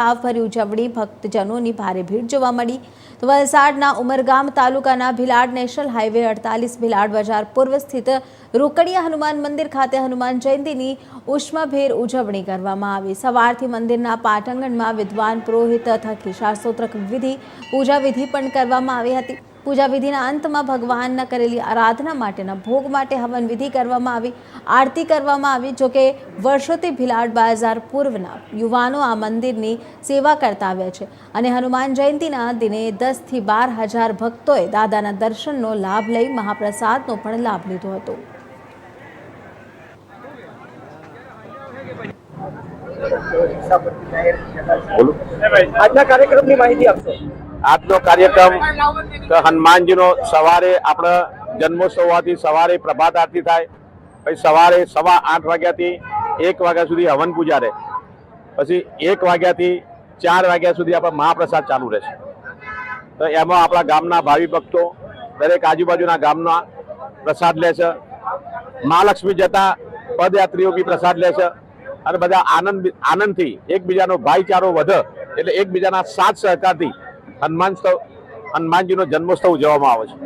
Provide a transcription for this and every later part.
ભાવભરી ઉજવણી ભક્તજનોની ભારે ભીડ જોવા મળી. તો વલસાડના ઉમરગામ તાલુકાના ભિલાડ નેશનલ હાઈવે અડતાલીસ ભિલાડ બજાર પૂર્વ સ્થિત રોકડિયા હનુમાન મંદિર ખાતે હનુમાન જયંતીની ઉષ્માભેર ઉજવણી કરવામાં આવી. સવારથી મંદિરના પાટાંગણમાં વિદ્વાન પુરોહિત થકી શાસ્ત્રોત્રક વિધિ, પૂજા વિધિ પણ કરવામાં આવી હતી. પૂજા વિધિના અંતમાં ભગવાનના કરેલી આરાધના માટેના ભોગ માટે હવન વિધિ કરવામાં આવી આરતી કરવામાં આવી જોકે વર્ષોથી ભિલાડ બાજાર પૂર્વના યુવાનો આ મંદિરની સેવા કરતા આવ્યા છે. અને હનુમાન જયંતિના દિને દસથી બાર હજાર ભક્તોએ દાદાના દર્શનનો લાભ લઈ મહાપ્રસાદનો પણ લાભ લીધો હતો. આજના કાર્યક્રમની માહિતી આપશો? આજનો કાર્યક્રમ હનુમાનજીનો સવારે આપણે જન્મોત્સવ હોવાથી સવારે પ્રભાત આરતી થાય, પછી સવારે સવા આઠ વાગ્યાથી એક વાગ્યા સુધી હવન પૂજા રહે. પછી એક વાગ્યાથી ચાર વાગ્યા સુધી આપણે મહાપ્રસાદ ચાલુ રહેશે તો એમાં આપણા ગામના ભાવિ ભક્તો, દરેક આજુબાજુના ગામના પ્રસાદ લે છે. મહાલક્ષ્મી જતા પદયાત્રીઓ બી પ્રસાદ લે છે. અને બધા આનંદ આનંદથી એકબીજાનો ભાઈચારો વધે, એટલે એકબીજાના સાથ સહકારથી હનુમાન હનુમાનજીનો જન્મોત્સવ ઉજવવામાં આવે છે.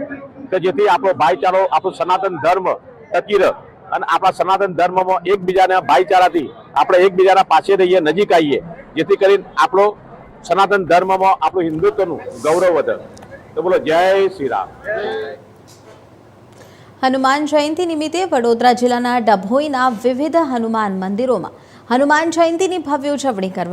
કે જેથી આપણો ભાઈચારો, આપણો સનાતન ધર્મ ટકી રહે. અને આપણા સનાતન ધર્મમાં એકબીજાના ભાઈચારાથી આપણે એકબીજાના પાસે રહીએ, નજીક આવીએ. જેથી કરીને આપણો સનાતન ધર્મમાં આપણું હિન્દુત્વનું ગૌરવ વધે. તો બોલો, જય શ્રી રામ. હનુમાન જયંતી નિમિત્તે વડોદરા જિલ્લાના ડભોઈના વિવિધ હનુમાન મંદિરોમાં હનુમાન જયંતીની ભવ્ય ઉજવણી કરવામાં